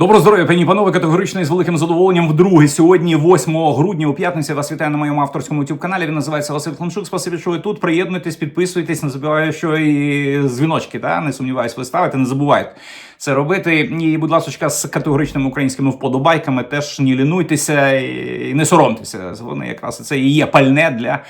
Доброго здоров'я, пані панове, категорично і з великим задоволенням. Вдруге сьогодні, 8 грудня, у п'ятницю, вас вітаю на моєму авторському youtube каналі. Він називається Василь Климчук. Спасибі, що ви тут. Приєднуйтесь, підписуйтесь. Не забуваю, що і дзвіночки, та не сумніваюсь, ви ставите, не забувайте це робити. І, будь ласка, з категоричними українськими вподобайками теж не лінуйтеся і не соромтеся. Вони якраз це і є пальне для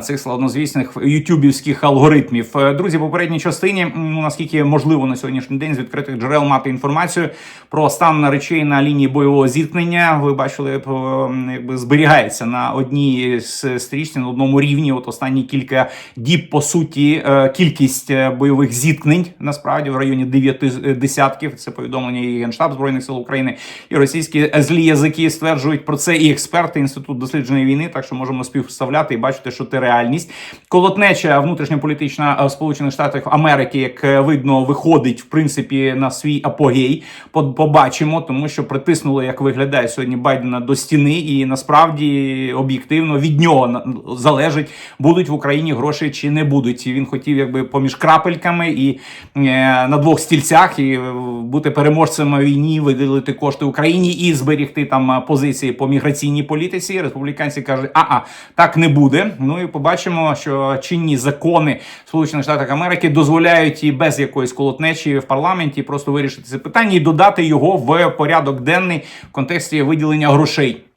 цих славнозвісних ютюбівських алгоритмів. Е, Друзі, в попередній частині, ну наскільки можливо на сьогоднішній день з відкритих джерел мати інформацію про стан речей на лінії бойового зіткнення. Ви бачили, по, якби зберігається на одній з стрічці, на одному рівні. От останні кілька діб, по суті, е, кількість е, бойових зіткнень насправді в районі дев'яти десятків. Це повідомлення і Генштаб збройних сил України, і російські злі язики стверджують про це. І експерти інститут дослідження війни. Так що можемо співставляти і бачити, що це реальність. Колотнеча внутрішньополітична в Сполучених Штатах Америки, як е, видно, виходить в принципі на свій апогей. Побачимо, тому що притиснули, як виглядає сьогодні Байдена до стіни, і насправді об'єктивно від нього залежить, будуть в Україні гроші чи не будуть. І Він хотів якби поміж крапельками і е, на двох стільцях і е, бути переможцем війні, виділити кошти Україні і зберігти там е, позиції по міграційній політиці. Республіканці кажуть, а так не буде. Ну і побачимо, що чинні закони Сполучених Штатів Америки дозволяють і без якоїсь колотнечі в парламенті просто вирішити це питання і додати його в порядок денний в контексті виділення грошей.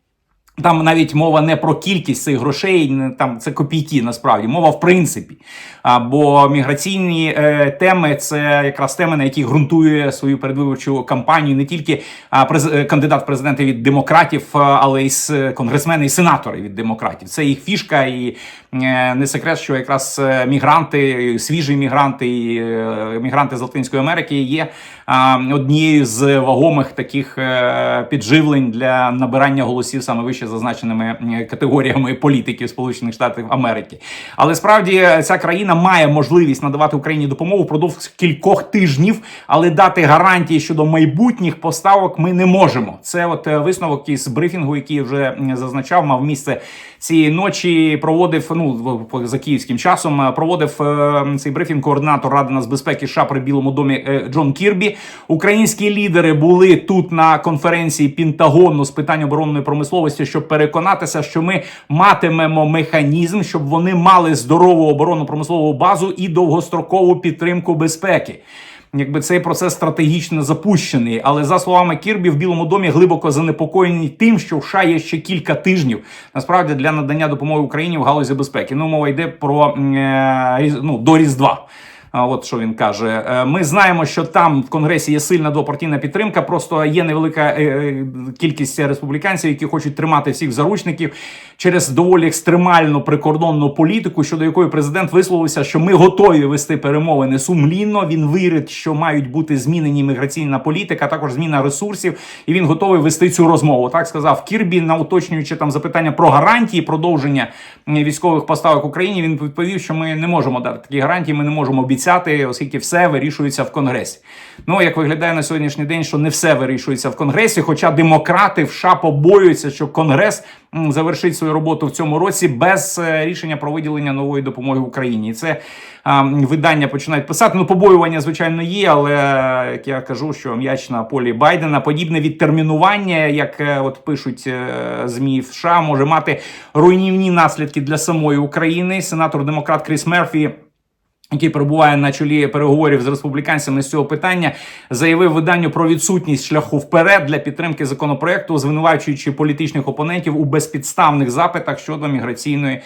Там навіть мова не про кількість цих грошей, там це копійки насправді, мова в принципі. Бо міграційні е, теми це якраз теми, на які ґрунтує свою передвиборчу кампанію не тільки а, през, е, кандидат в президенти від демократів, але й конгресмени і сенатори від демократів. Це їх фішка, і не секрет, що якраз е, мігранти, свіжі мігранти і е, мігранти з Латинської Америки є однією з вагомих таких е, підживлень для набирання голосів саме вище зазначеними е, категоріями політиків Сполучених Штатів Америки. Але справді е, ця країна має можливість надавати Україні допомогу впродовж кількох тижнів, але дати гарантії щодо майбутніх поставок ми не можемо. Це от е, висновок із брифінгу, який вже зазначав, мав місце цієї ночі. Проводив ну за київським часом. е, Проводив е, цей брифінг координатор Ради нацбезпеки США при Білому домі е, Джон Кірбі. Українські лідери були тут на конференції Пентагону з питань оборонної промисловості, щоб переконатися, що ми матимемо механізм, щоб вони мали здорову оборонну промислову базу і довгострокову підтримку безпеки. Якби цей процес стратегічно запущений, але за словами Кірбі, в Білому домі глибоко занепокоєні тим, що в США є ще кілька тижнів насправді для надання допомоги Україні в галузі безпеки. Ну мова йде про е, ну, до Різдва. От що він каже: Е, ми знаємо, що там в конгресі є сильна допартійна підтримка. Просто є невелика е, е, кількість республіканців, які хочуть тримати всіх заручників через доволі екстремальну прикордонну політику, щодо якої президент висловився, що ми готові вести перемовини сумлінно. Він вірить, що мають бути змінені міграційна політика, також зміна ресурсів, і він готовий вести цю розмову. Так сказав Кірбі, на уточнюючи там запитання про гарантії продовження військових поставок Україні. Він відповів, що ми не можемо дати такі гарантії, ми не можемо обіцяти, оскільки все вирішується в Конгресі. Ну як виглядає на сьогоднішній день, що не все вирішується в Конгресі, хоча демократи в США побоюються, що Конгрес завершить свою роботу в цьому році без е, рішення про виділення нової допомоги Україні. І це а, видання починають писати. Ну, побоювання, звичайно, є, але е, як я кажу, що м'яч на полі Байдена подібне відтермінування, як е, от пишуть змі в США, може мати руйнівні наслідки для самої України. Сенатор демократ Кріс Мерфі який перебуває на чолі переговорів з республіканцями з цього питання, заявив виданню про відсутність шляху вперед для підтримки законопроекту, звинувачуючи політичних опонентів у безпідставних запитах щодо міграційної.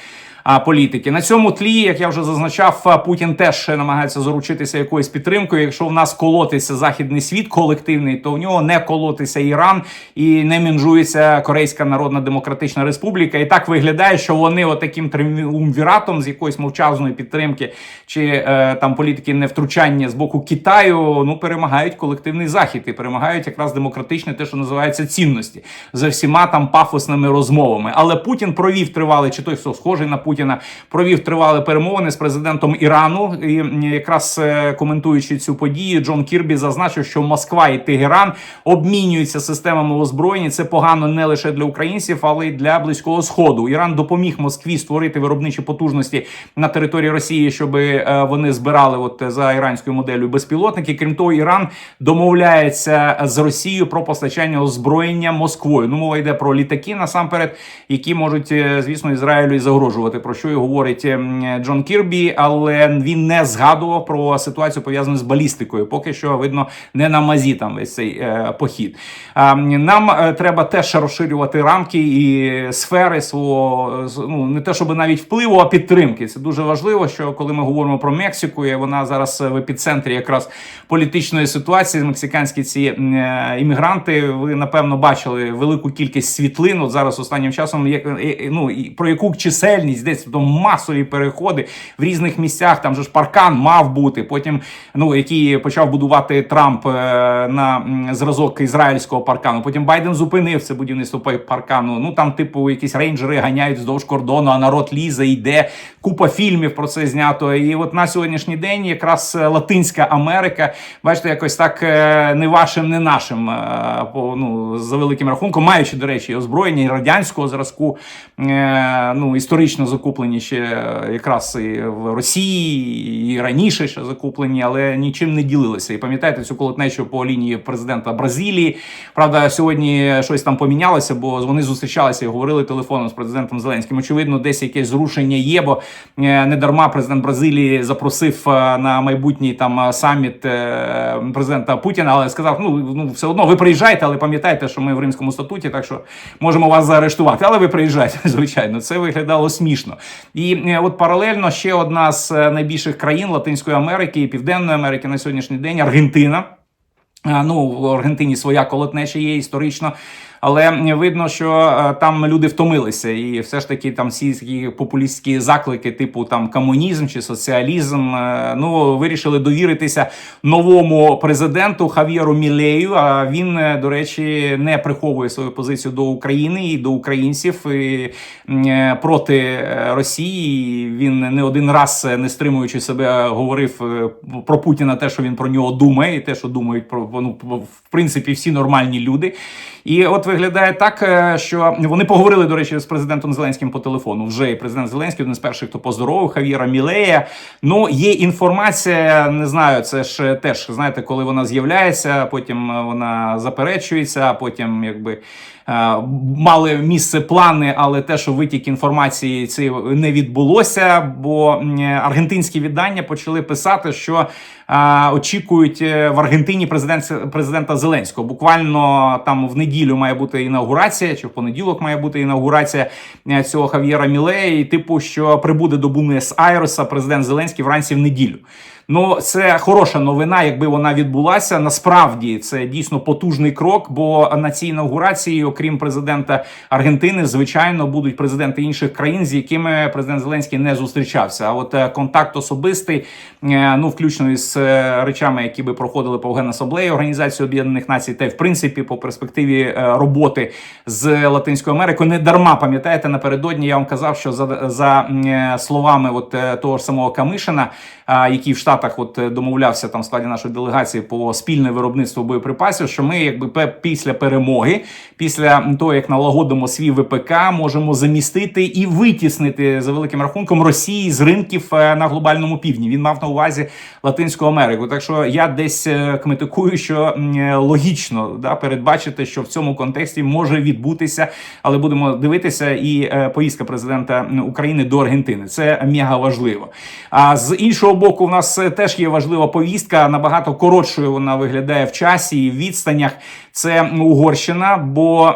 Політики на цьому тлі, як я вже зазначав, Путін теж намагається заручитися якоюсь підтримкою. Якщо в нас колотиться західний світ колективний, то в нього не колотиться Іран і не мінжується Корейська Народна Демократична Республіка. І так виглядає, що вони отаким триумвіратом з якоїсь мовчазної підтримки чи е, там політики невтручання з боку Китаю, ну перемагають колективний захід і перемагають якраз демократичне, те, що називається цінності за всіма там пафосними розмовами. Але Путін провів тривалий, чи той, хто схожий на Путіна, Путіна провів тривалі перемовини з президентом Ірану. І якраз е, коментуючи цю подію, Джон Кірбі зазначив, що Москва і Тегеран обмінюються системами озброєння. Це погано не лише для українців, але й для близького сходу. Іран допоміг Москві створити виробничі потужності на території Росії, щоб е, вони збирали от за іранською моделлю безпілотники. Крім того, Іран домовляється з Росією про постачання озброєння Москвою. Ну мова йде про літаки насамперед, які можуть, е, звісно, Ізраїлю і загрожувати. Про що і говорить ем, Джон Кірбі, але він не згадував про ситуацію пов'язану з балістикою. Поки що видно не на мазі там весь цей е, похід. А, нам е, треба теж розширювати рамки і сфери свого е, ну не те, щоб навіть впливу, а підтримки. Це дуже важливо. Що коли ми говоримо про Мексику, і вона зараз в епіцентрі якраз політичної ситуації. Мексиканські ці іммігранти. Ви напевно бачили велику кількість світлин. От зараз останнім часом як ну і про яку чисельність десь то масові переходи в різних місцях. Там же ж паркан мав бути. Потім ну який почав будувати Трамп е, на зразок ізраїльського паркану. Потім Байден зупинив це будівництво паркану. Ну там, типу, якісь рейнджери ганяють вздовж кордону, а народ лізе, йде. Купа фільмів про це знято. І от на сьогоднішній день якраз е, Латинська Америка, бачите, якось так е, не вашим, не нашим. По ну за великим рахунком, маючи, до речі, озброєння і радянського зразку, ну історично закуплені ще якраз і в Росії, і раніше ще закуплені, але нічим не ділилися. І пам'ятаєте цю колотнечу по лінії президента Бразилії. Правда, сьогодні щось там помінялося, бо вони зустрічалися і говорили телефоном з президентом Зеленським. Очевидно, десь якесь зрушення є, бо е, не дарма президент Бразилії запросив е, на майбутній там е, саміт президента Путіна, але сказав: ну ну все одно ви приїжджайте, але пам'ятайте, що ми в римському статуті, так що можемо вас заарештувати. Але ви приїжджайте, звичайно. Це виглядало смішно. І е, от паралельно ще одна з е, найбільших країн Латинської Америки і Південної Америки на сьогоднішній день Аргентина. Ну, в Аргентині своя колотнеча є історично, але видно, що е, там люди втомилися, і все ж таки там всі такі популістські заклики, типу там комунізм чи соціалізм, е, ну вирішили довіритися новому президенту Хав'єру Мілею. А він, е, до речі, не приховує свою позицію до України і до українців і, проти Росії. Він не один раз, не стримуючи себе, говорив про Путіна те, що він про нього думає, і те, що думають про ну, в принципі всі нормальні люди. І от виглядає так, е, що вони поговорили, до речі, з президентом Зеленським по телефону. Вже і президент Зеленський один з перших, хто поздоровив Хав'єра Мілея. Ну є інформація, не знаю, це ж теж знаєте, коли вона з'являється, потім е, вона заперечується, а потім якби. Е, Мали місце плани, але те, що витік інформації ці не відбулося, бо аргентинські видання почали писати, що е, очікують е, в Аргентині президент, президента Зеленського. Буквально там в неділю має бути інаугурація, чи в понеділок має бути інаугурація цього Хав'єра Мілея, і типу, що прибуде до Бунес Айреса президент Зеленський вранці в неділю. Ну, це хороша новина, якби вона відбулася. Насправді це дійсно потужний крок. Бо на цій інаугурації, окрім президента Аргентини, звичайно, будуть президенти інших країн, з якими президент Зеленський не зустрічався. А от е, контакт особистий, е, ну включно із е, речами, які би проходили по Генасаблеї Організації Об'єднаних Націй, та й в принципі по перспективі роботи з Латинською Америкою, не дарма пам'ятаєте напередодні. Я вам казав, що за, за словами от того ж самого Камишина, який в Штатах от е, домовлявся там в складі нашої делегації по спільне виробництво боєприпасів, що ми, якби після перемоги, після того як налагодимо свій ВПК, можемо замістити і витіснити за великим рахунком Росії з ринків е, на глобальному півдні. Він мав на увазі Латинську Америку. Так що я десь е, кметикую, що логічно да, передбачити, що в цьому контексті може відбутися, але будемо дивитися і поїздка президента України до Аргентини. Це мега важливо. А з іншого боку, в нас е, теж є важлива повістка. Набагато коротшою вона виглядає в часі і в відстанях. Це Угорщина, бо.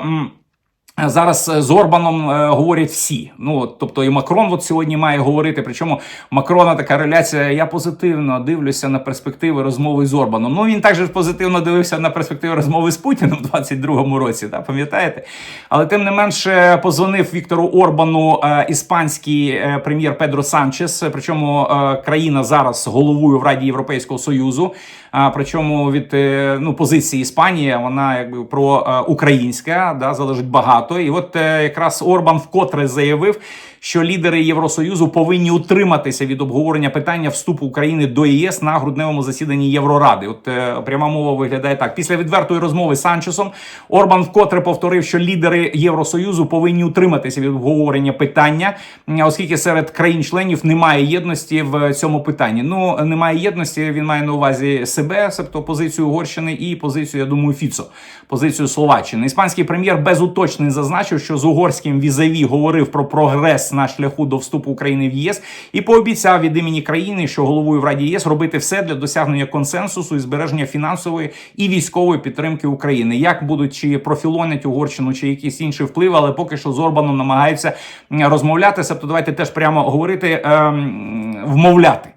Зараз е, з Орбаном е, говорять всі. Ну тобто і Макрон от сьогодні має говорити. Причому Макрона така реляція. Я позитивно дивлюся на перспективи розмови з Орбаном. Ну він також позитивно дивився на перспективи розмови з Путіним в 22-му році. Да, пам'ятаєте? Але тим не менше позвонив Віктору Орбану е, іспанський е, прем'єр Педро Санчес. Причому е, країна зараз головує в Раді Європейського союзу. А причому від е, ну позиції Іспанії вона якби про е, українська да залежить багато. І от е, якраз Орбан вкотре заявив, що лідери Євросоюзу повинні утриматися від обговорення питання вступу України до ЄС на грудневому засіданні Євроради. От пряма мова виглядає так: після відвертої розмови з Санчесом Орбан вкотре повторив, що лідери Євросоюзу повинні утриматися від обговорення питання, оскільки серед країн-членів немає єдності в цьому питанні. Ну немає єдності. Він має на увазі себе, себто позицію Угорщини і позицію, я думаю, Фіцо, позицію Словаччини. Іспанський прем'єр без уточнень зазначив, що з угорським візаві говорив про прогрес на шляху до вступу України в ЄС і пообіцяв від імені країни, що головою в Раді ЄС робити все для досягнення консенсусу і збереження фінансової і військової підтримки України. Як будуть чи профілонять Угорщину, чи якісь інші впливи, але поки що з Орбаном намагаються розмовляти. Себто давайте теж прямо говорити, ем, вмовляти.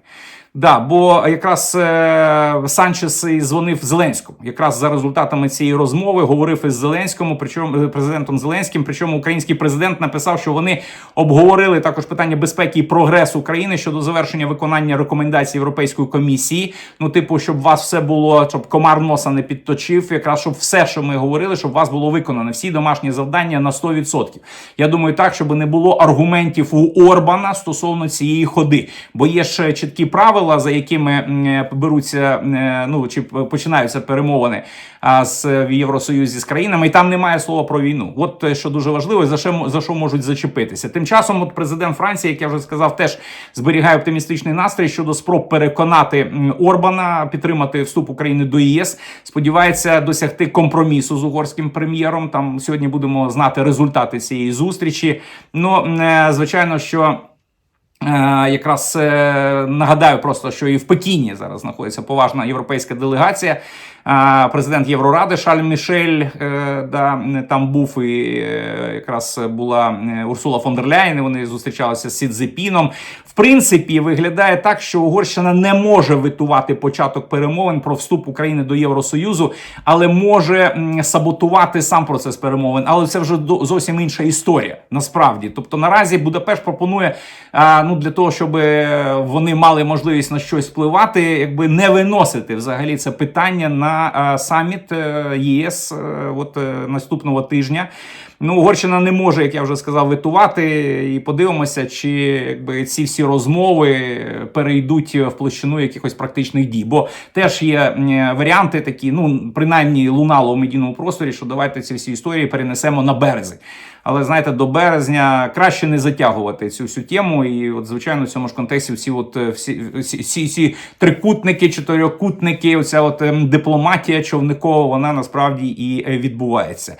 Да, бо якраз е, Санчес і дзвонив Зеленському. Якраз за результатами цієї розмови говорив із Зеленському, причому е, президентом Зеленським. Причому український президент написав, що вони обговорили також питання безпеки і прогресу України щодо завершення виконання рекомендацій Європейської комісії. Ну, типу, щоб у вас все було, щоб комар носа не підточив. Якраз щоб все, що ми говорили, щоб у вас було виконано. Всі домашні завдання на 100%. Я думаю, так, щоб не було аргументів у Орбана стосовно цієї ходи, бо є ж чіткі правила, за якими е, беруться е, ну чи починаються перемовини з в Євросоюзі з країнами, і там немає слова про війну. От е, що дуже важливо, за що за що можуть зачепитися. Тим часом, от президент Франції, як я вже сказав, теж зберігає оптимістичний настрій щодо спроб переконати Орбана підтримати вступ України до ЄС. Сподівається досягти компромісу з угорським прем'єром. Там сьогодні будемо знати результати цієї зустрічі. Ну е, звичайно, що. Е, Якраз е, нагадаю просто, що і в Пекіні зараз знаходиться поважна європейська делегація. Е, Президент Євроради Шаль Мішель да, там був і якраз була Урсула фон дер Ляйн, Вони зустрічалися з Сі Цзепіном. Принципі, виглядає так, що Угорщина не може витувати початок перемовин про вступ України до Євросоюзу, але може саботувати сам процес перемовин. Але це вже зовсім інша історія. Насправді, тобто наразі Будапешт пропонує ну для того, щоб е, вони мали можливість на щось впливати, якби не виносити взагалі це питання на саміт е, ЄС е, от наступного тижня. Ну, Угорщина не може, як я вже сказав, витувати. І подивимося, чи якби ці всі розмови перейдуть в площину якихось практичних дій. Бо теж є варіанти такі, ну принаймні лунало в медійному просторі, що давайте ці всі історії перенесемо на березень. Але знаєте, до березня краще не затягувати цю всю тему. І, от, звичайно, в цьому ж контексті всі, от всі, всі, всі, всі трикутники, чотирьохкутники, оця от ем, дипломатія човникова, вона насправді і е, відбувається.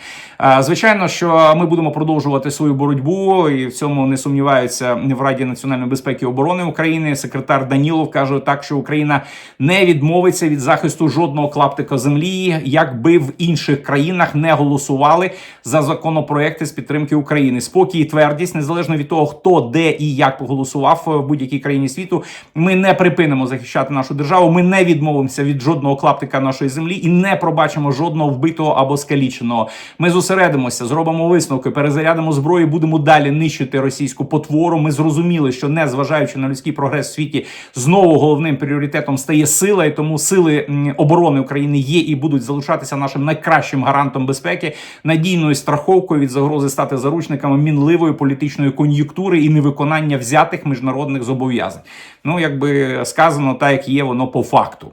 Звичайно, що ми будемо продовжувати свою боротьбу, і в цьому не сумніваються в Раді національної безпеки і оборони України. Секретар Данілов каже так, що Україна не відмовиться від захисту жодного клаптика землі, якби в інших країнах не голосували за законопроекти з підтримки України. Спокій і твердість, незалежно від того, хто де і як голосував в будь-якій країні світу. Ми не припинимо захищати нашу державу. Ми не відмовимося від жодного клаптика нашої землі і не пробачимо жодного вбитого або скаліченого. Ми зосередимося, зробимо висновки, перезарядимо зброю, будемо далі нищити російську потвору. Ми зрозуміли, що не зважаючи на людський прогрес в світі, знову головним пріоритетом стає сила, і тому сили оборони України є і будуть залишатися нашим найкращим гарантом безпеки, надійною страховкою від загрози стати заручниками мінливої політичної кон'юнктури і невиконання взятих міжнародних зобов'язань. Ну, якби сказано, так як є воно по факту.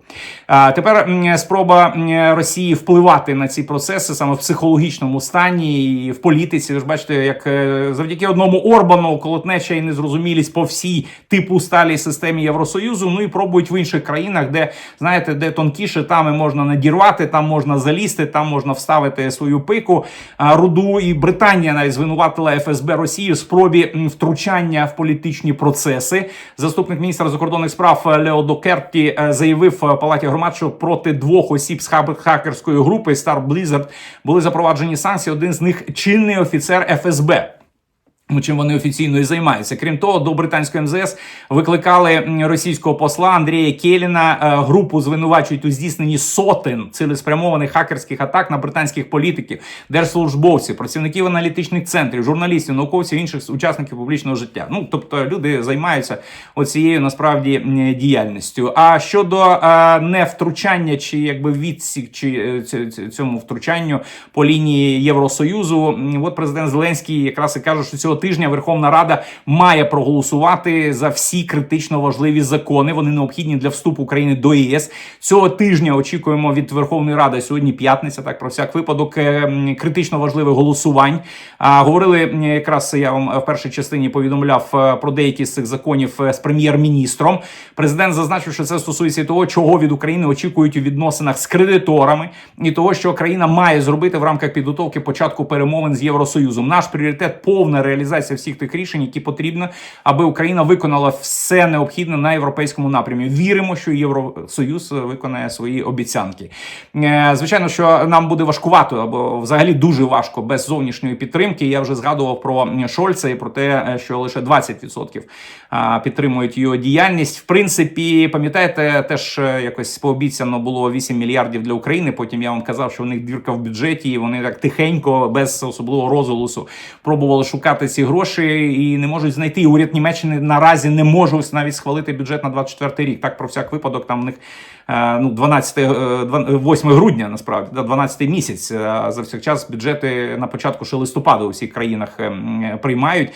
А тепер спроба Росії впливати на ці процеси саме в психологічному стані в політиці. Ви ж бачите, як е, завдяки одному Орбану колотнеча і незрозумілість по всій типу сталій системі Євросоюзу. Ну і пробують в інших країнах, де знаєте, де тонкіше, там і можна надірвати, там можна залізти, там можна вставити свою пику. Руду і Британія навіть звинуватила ФСБ Росії в спробі втручання в політичні процеси. Заступник міністра закордонних справ Лео Докерті е, заявив Палаті громад, що проти двох осіб з хакерської групи Star Blizzard були запроваджені санкції. Один з них чинний офіцер ФСБ. Ну, Чим вони офіційно і займаються. Крім того, до британського МЗС викликали російського посла Андрія Келіна. Е, Групу звинувачують у здійсненні сотень цілеспрямованих хакерських атак на британських політиків, держслужбовців, працівників аналітичних центрів, журналістів, науковців інших учасників публічного життя. Ну тобто люди займаються оцією насправді діяльністю. А щодо е, невтручання чи якби відсік чи е, ць- ць- цьому втручанню по лінії Євросоюзу, от президент Зеленський якраз і каже, що цього тижня Верховна Рада має проголосувати за всі критично важливі закони. Вони необхідні для вступу України до ЄС. Цього тижня очікуємо від Верховної Ради сьогодні п'ятниця. Так про всяк випадок е, критично важливих голосувань. А говорили якраз я вам в першій частині повідомляв е, про деякі з цих законів е, з прем'єр-міністром. Президент зазначив, що це стосується того, чого від України очікують у відносинах з кредиторами, і того, що країна має зробити в рамках підготовки початку перемовин з Євросоюзом. Наш пріоритет повна реалізація всіх тих рішень, які потрібно, аби Україна виконала все необхідне на європейському напрямі. Віримо, що Євросоюз виконає свої обіцянки. Е, Звичайно, що нам буде важкувато або взагалі дуже важко без зовнішньої підтримки. Я вже згадував про Шольца і про те, е, що лише 20% підтримують його діяльність. В принципі, пам'ятаєте, теж е, якось пообіцяно було 8 мільярдів для України. Потім я вам казав, що в них дірка в бюджеті, і вони так тихенько, без особливого розголосу, пробували шукати ці гроші і не можуть знайти. І Уряд Німеччини наразі не може ось навіть схвалити бюджет на 24 рік. Так про всяк випадок там в них е, ну 12, е, два- 8 грудня, насправді да, 12 місяць. За всіх час бюджети на початку ще листопада у всіх країнах е, приймають.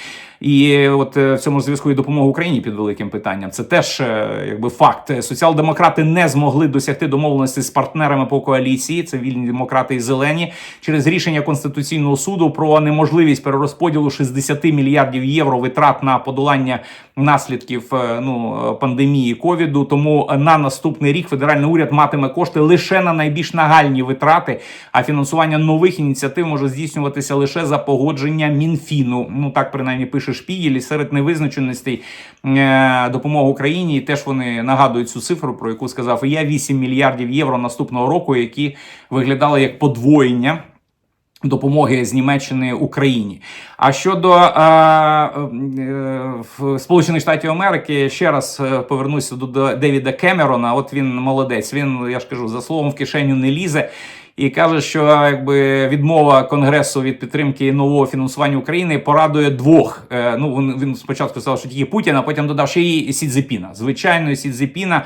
І от е, в цьому зв'язку і допомога Україні під великим питанням. Це теж е, якби факт. Соціал-демократи не змогли досягти домовленості з партнерами по коаліції. Це вільні демократи і зелені через рішення конституційного суду про неможливість перерозподілу 60 мільярдів євро витрат на подолання наслідків е, ну пандемії ковіду. Тому на наступний рік федеральний уряд матиме кошти лише на найбільш нагальні витрати. А фінансування нових ініціатив може здійснюватися лише за погодження Мінфіну. Ну так принаймні пише Шпігель. І серед невизначеностей е, допомоги Україні. І теж вони нагадують цю цифру, про яку сказав і я 8 мільярдів євро наступного року, які виглядали як подвоєння. Допомоги з Німеччини Україні. А щодо е, е, Сполучених Штатів Америки, ще раз е, повернуся до Девіда Кемерона. От він молодець. Він, я ж кажу, за словом в кишеню не лізе. І каже, що якби відмова конгресу від підтримки нового фінансування України порадує двох. Е, ну він, він спочатку сказав, що тільки Путіна, потім додав ще й Сідзепіна. Звичайно, Сідзепіна.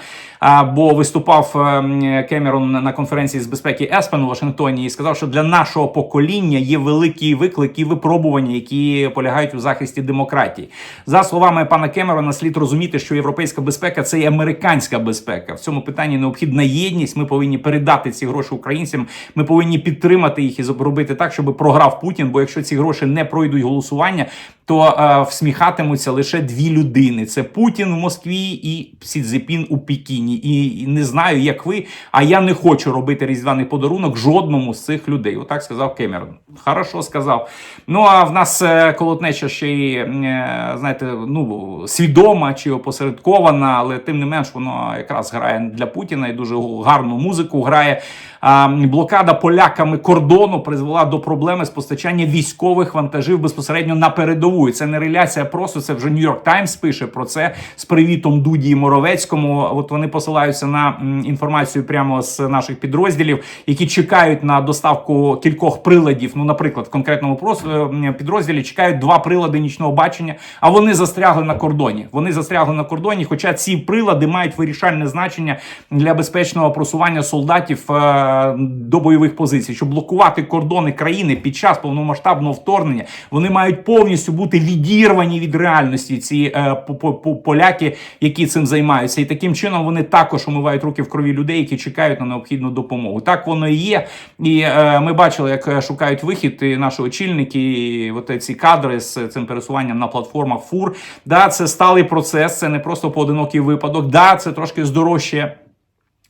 Бо виступав е, Кемерон на- конференції з безпеки Еспен у Вашингтоні і сказав, що для нашого покоління є великі виклики і випробування, які полягають у захисті демократії. За словами пана Кемерона, слід розуміти, що європейська безпека це і американська безпека. В цьому питанні необхідна єдність. Ми повинні передати ці гроші українцям. Ми повинні підтримати їх і зробити так, щоб програв Путін. Бо якщо ці гроші не пройдуть голосування, то е, всміхатимуться лише дві людини: це Путін в Москві і Сідзепін у Пекіні. І, і не знаю, як ви, а я не хочу робити різдвяний подарунок жодному з цих людей. Отак сказав Кемерон. Хорошо сказав. Ну а в нас е, колотнеча ще й е, знаєте, ну свідома чи опосередкована, але тим не менш воно якраз грає для Путіна і дуже гарну музику грає. Блокада поляками кордону призвела до проблеми з постачання військових вантажів безпосередньо на передову. І Це не реляція, просто це вже Нью-Йорк Таймс пише про це з привітом Дуді Моровецькому. От вони посилаються на інформацію прямо з наших підрозділів, які чекають на доставку кількох приладів. Ну, наприклад, в конкретному е, підрозділі чекають два прилади нічного бачення, а вони застрягли на кордоні. Вони застрягли на кордоні, хоча ці прилади мають вирішальне значення для безпечного просування солдатів е, до бойових позицій, щоб блокувати кордони країни під час повномасштабного вторгнення. Вони мають повністю бути відірвані від реальності. Ці е, по- по- по- поляки, які цим займаються, і таким чином вони також омивають руки в крові людей, які чекають на необхідну допомогу. Так воно і є. І е, ми бачили, як е, шукають вихід і наші очільники, і от ці кадри з цим пересуванням на платформах фур. Да, це сталий процес, це не просто поодинокий випадок. Да, це трошки здорожче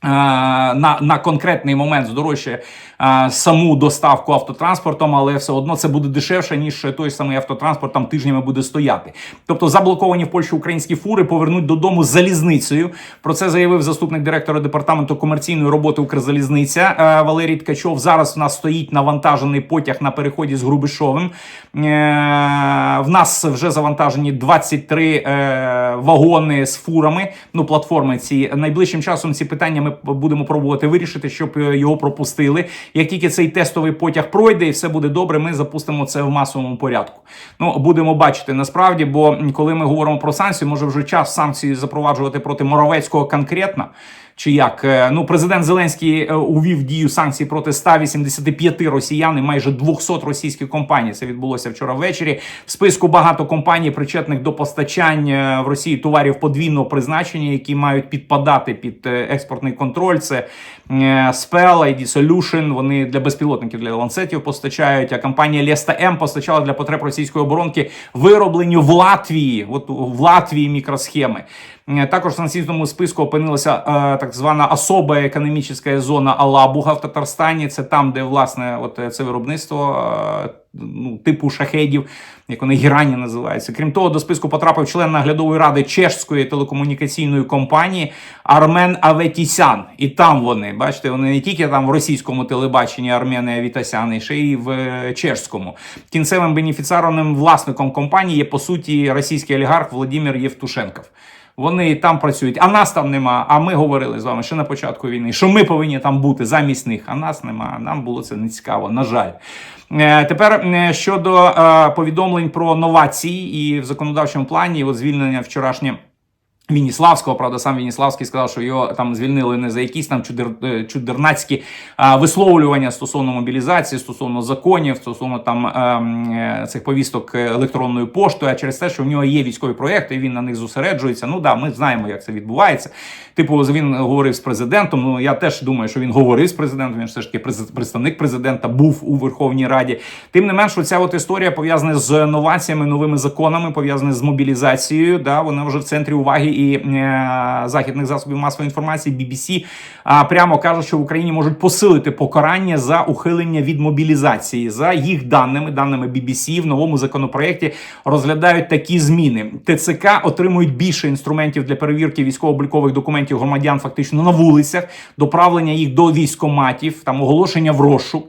на на конкретний момент здорожчає саму доставку автотранспортом, але все одно це буде дешевше, ніж той самий автотранспорт там тижнями буде стояти. Тобто заблоковані в Польщі українські фури повернуть додому залізницею. Про це заявив заступник директора департаменту комерційної роботи Укрзалізниця Валерій Ткачов. Зараз у нас стоїть навантажений потяг на переході з Грубишовим. Е, в нас вже завантажені 23 е, вагони з фурами. Ну, платформи ці найближчим часом ці питання ми будемо пробувати вирішити, щоб е, його пропустили. Як тільки цей тестовий потяг пройде і все буде добре, ми запустимо це в масовому порядку. Ну будемо бачити насправді, бо коли ми говоримо про санкції, може вже час санкції запроваджувати проти Моровецького конкретно. Чи як е, ну президент Зеленський е, увів дію санкцій проти 185 росіян і майже 200 російських компаній. Це відбулося вчора ввечері. В списку багато компаній, причетних до постачання в Росії товарів подвійного призначення, які мають підпадати під е, експортний контроль. Це Spell, ID Solution, Вони для безпілотників для ланцетів постачають. А компанія Леста М постачала для потреб російської оборонки вироблені в Латвії. От в Латвії мікросхеми. Також в санкційному списку опинилася е, так звана особа економічна зона Алабуга в Татарстані. Це там, де власне от це виробництво е, ну, типу шахедів, як вони гірані називаються. Крім того, до списку потрапив член наглядової ради чешської телекомунікаційної компанії Армен Аветісян. І там вони бачите, вони не тільки там в російському телебаченні Армени Авітасян, ще й в е, чешському. Кінцевим бенефіціарним власником компанії є по суті російський олігарх Володимир Євтушенков. Вони там працюють, а нас там нема. А ми говорили з вами ще на початку війни, що ми повинні там бути замість них. А нас нема. Нам було це не цікаво. На жаль. Е, тепер е, щодо е, повідомлень про новації і в законодавчому плані, от звільнення вчорашнє. Вініславського, правда, сам Вініславський сказав, що його там звільнили не за якісь там чудер, е, чудернацькі а, висловлювання стосовно мобілізації, стосовно законів, стосовно там ем, е, цих повісток електронною поштою, а через те, що в нього є військові проекти, і він на них зосереджується. Ну да, ми знаємо, як це відбувається. Типу, він говорив з президентом. Ну я теж думаю, що він говорив з президентом. Він все ж таки представник президента був у Верховній Раді. Тим не менш, ця от історія пов'язана з новаціями, новими законами, пов'язана з мобілізацією. Да, вона вже в центрі уваги і е, західних засобів масової інформації BBC а, прямо кажуть, що в Україні можуть посилити покарання за ухилення від мобілізації. За їх даними, даними BBC, в новому законопроекті розглядають такі зміни. ТЦК отримують більше інструментів для перевірки військово-облікових документів громадян, фактично на вулицях, доправлення їх до військоматів, там оголошення в розшук.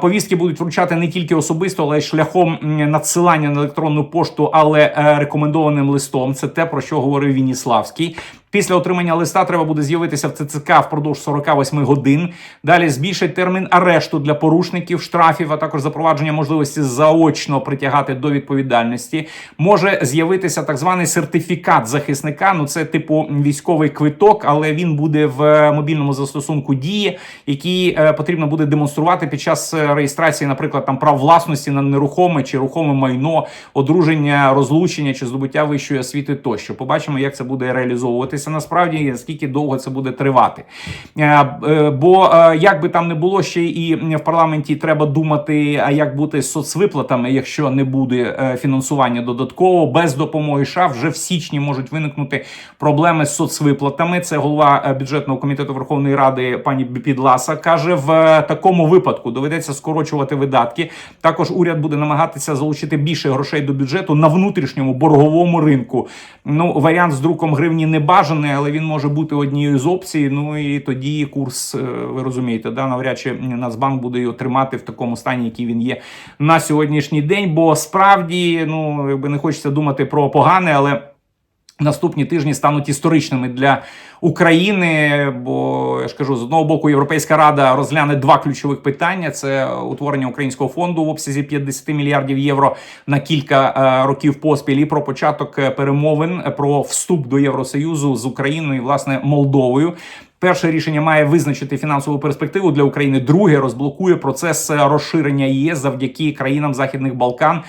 Повістки будуть вручати не тільки особисто, але й шляхом надсилання на електронну пошту, але е, рекомендованим листом. Це те про що говорив Вініславський. Після отримання листа треба буде з'явитися в ЦЦК впродовж 48 годин. Далі збільшить термін арешту для порушників, штрафів, а також запровадження можливості заочно притягати до відповідальності. Може з'явитися так званий сертифікат захисника. Ну це типу військовий квиток, але він буде в мобільному застосунку дії, який е, потрібно буде демонструвати під час реєстрації, наприклад, там прав власності на нерухоме чи рухоме майно, одруження, розлучення чи здобуття вищої освіти тощо. Побачимо, як це буде реалізовуватися насправді скільки довго це буде тривати. Е, е, бо е, як би там не було ще і в парламенті треба думати, а як бути з соцвиплатами, якщо не буде фінансування додатково без допомоги США вже в січні можуть виникнути проблеми з соцвиплатами. Це голова бюджетного комітету Верховної Ради пані Підласа каже: в такому випадку доведеться скорочувати видатки. Також уряд буде намагатися залучити більше грошей до бюджету на внутрішньому борговому ринку. Ну варіант з друком гривні не бажаний, але він може бути однією з опцій. Ну і тоді курс, е, ви розумієте, да, навряд чи Нацбанк буде його тримати в такому стані, який він є на сьогоднішній день. Бо справді, ну якби не хочеться думати про погане, але. Наступні тижні стануть історичними для України, бо я ж кажу, з одного боку, Європейська рада розгляне два ключових питання: це утворення українського фонду в обсязі 50 мільярдів євро на кілька е, років поспіль. І про початок е, перемовин про вступ до Євросоюзу з Україною, і, власне, Молдовою. Перше рішення має визначити фінансову перспективу для України. Друге розблокує процес розширення ЄС завдяки країнам Західних Балкан.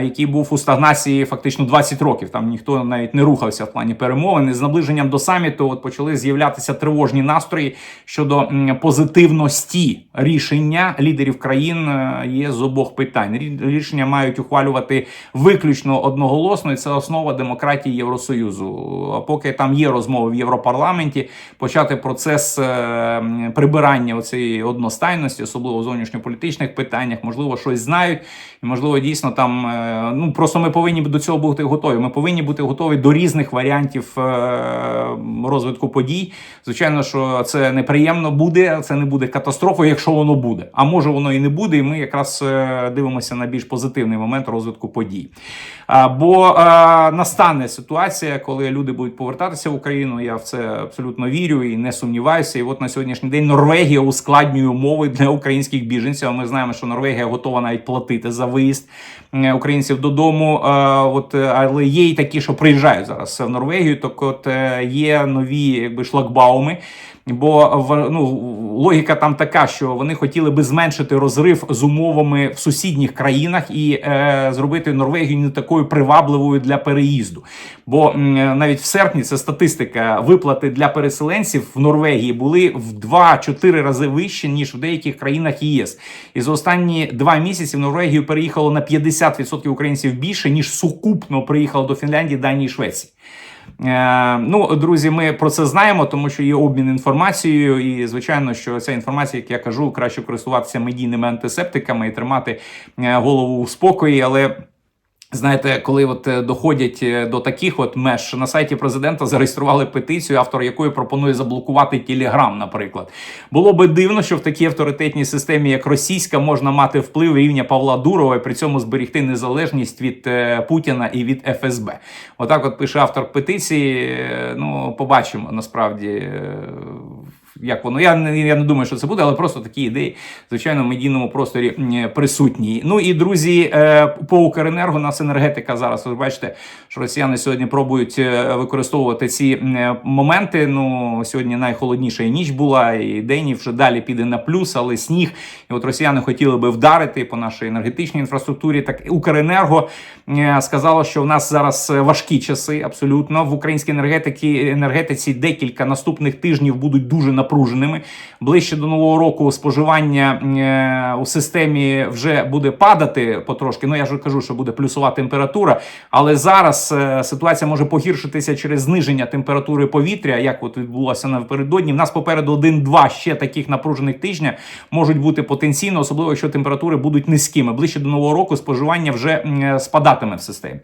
Який був у стагнації фактично 20 років. Там ніхто навіть не рухався в плані перемовин. І з наближенням до саміту от почали з'являтися тривожні настрої щодо позитивності рішення лідерів країн е, є з обох питань. Рі- Рішення мають ухвалювати виключно одноголосно, і це основа демократії Євросоюзу. А поки там є розмови в Європарламенті, почати процес е, прибирання оцієї одностайності, особливо в зовнішньополітичних питаннях, можливо, щось знають, і можливо, дійсно там е, ну просто ми повинні до цього бути готові. Ми повинні бути готові до різних варіантів е, розвитку подій. Звичайно, що це неприємно буде, це не буде катастрофою, якщо воно буде. А може воно і не буде, і ми якраз е, дивимося на більш позитивний момент розвитку подій. Бо е, настане ситуація, коли люди будуть повертатися в Україну. Я в це абсолютно вірю і не сумніваюся. І от на сьогоднішній день Норвегія ускладнює умови для українських біженців. Ми знаємо, що Норвегія готова навіть платити за виїзд е, українців додому. Е, От е, але є й такі, що приїжджають зараз в Норвегію. Так от е, є нові якби шлагбауми. Бо ну, логіка там така, що вони хотіли би зменшити розрив з умовами в сусідніх країнах і е, зробити Норвегію не такою привабливою для переїзду. Бо м, навіть в серпні це статистика виплати для переселенців в Норвегії були в 2-4 рази вищі ніж в деяких країнах ЄС. І за останні два місяці в Норвегію переїхало на 50% українців більше ніж сукупно приїхало до Фінляндії, Данії і Швеції. Е, ну, друзі, ми про це знаємо, тому що є обмін інформацією, і звичайно, що ця інформація, як я кажу, краще користуватися медійними антисептиками і тримати е, голову у спокої, але. Знаєте, коли от е, доходять е, до таких от меж на сайті президента зареєстрували петицію, автор якої пропонує заблокувати Телеграм, наприклад, було би дивно, що в такій авторитетній системі, як російська, можна мати вплив рівня Павла Дурова і при цьому зберегти незалежність від е, Путіна і від ФСБ. Отак, от пише автор петиції. Ну, побачимо насправді. Як воно, я я не думаю, що це буде, але просто такі ідеї, звичайно, в медійному просторі присутні. Ну і друзі, е, по Укренерго нас енергетика зараз. Ви бачите, що росіяни сьогодні пробують е, використовувати ці е, моменти. Ну сьогодні найхолодніша і ніч була, і день і вже далі піде на плюс, але сніг. І от росіяни хотіли би вдарити по нашій енергетичній інфраструктурі. Так Укренерго сказало, що в нас зараз важкі часи. Абсолютно в українській енергетиці енергетиці декілька наступних тижнів будуть дуже напруженими. Ближче до нового року споживання е, у системі вже буде падати потрошки. Ну я ж кажу, що буде плюсова температура. Але зараз е, ситуація може погіршитися через зниження температури повітря, як от відбулося напередодні. В нас попереду один-два ще таких напружених тижня можуть бути потенційно, особливо якщо температури будуть низькими. Ближче до нового року споживання вже спадатиме в системі.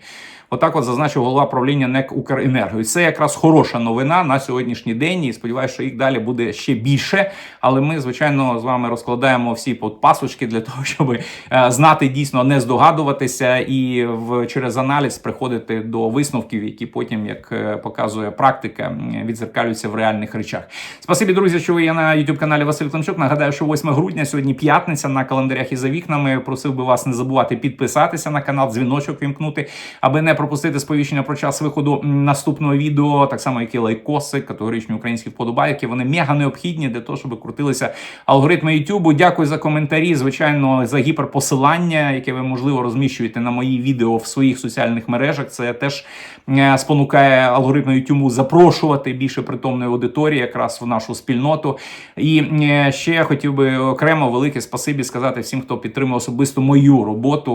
Отак, от зазначив голова правління НЕК Укренерго. І це якраз хороша новина на сьогоднішній день. І сподіваюся, що їх далі буде ще більше. Але ми, звичайно, з вами розкладаємо всі пасочки для того, щоб е, знати дійсно, не здогадуватися і в через аналіз приходити до висновків, які потім, як е, показує практика, відзеркалюються в реальних речах. Спасибі, друзі, що ви є на youtube каналі Василь Климчук. Нагадаю, що 8 грудня сьогодні п'ятниця на календарях і за вікнами. Просив би вас не забувати підписатися на канал, дзвіночок вімкнути, аби не пропустити сповіщення про час виходу наступного відео, так само як і лайкоси, категоричні українські вподобайки. Вони мега необхідні для того, щоб крутилися алгоритми YouTube. Дякую за коментарі. Звичайно, за гіперпосилання, яке ви можливо розміщуєте на мої відео в своїх соціальних мережах. Це теж е, спонукає алгоритми YouTube запрошувати більше притомної аудиторії, якраз в нашу спільноту. І е, ще я хотів би окремо велике спасибі сказати всім, хто підтримує особисто мою роботу,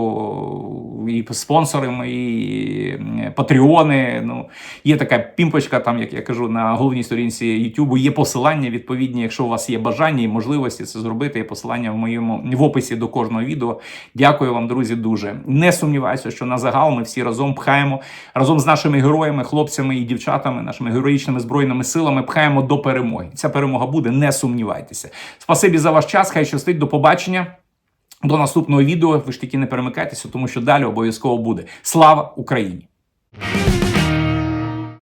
і спонсори мої, і патреони. Ну є така пімпочка, там як я кажу, на головній сторінці YouTube є посилання відповідні, якщо у вас є бажання і можливості це зробити. Є посилання в моєму в описі до кожного відео. Дякую вам, друзі, дуже. Не сумніваюся, що на загал ми всі разом пхаємо разом з нашими героями, хлопцями і дівчатами, нашими героїчними збройними силами пхаємо до перемоги. Ця перемога буде, не сумнівайтеся. Спасибі за ваш час. Хай щастить. До побачення. До наступного відео. Ви ж таки не перемикайтеся, тому що далі обов'язково буде. Слава Україні!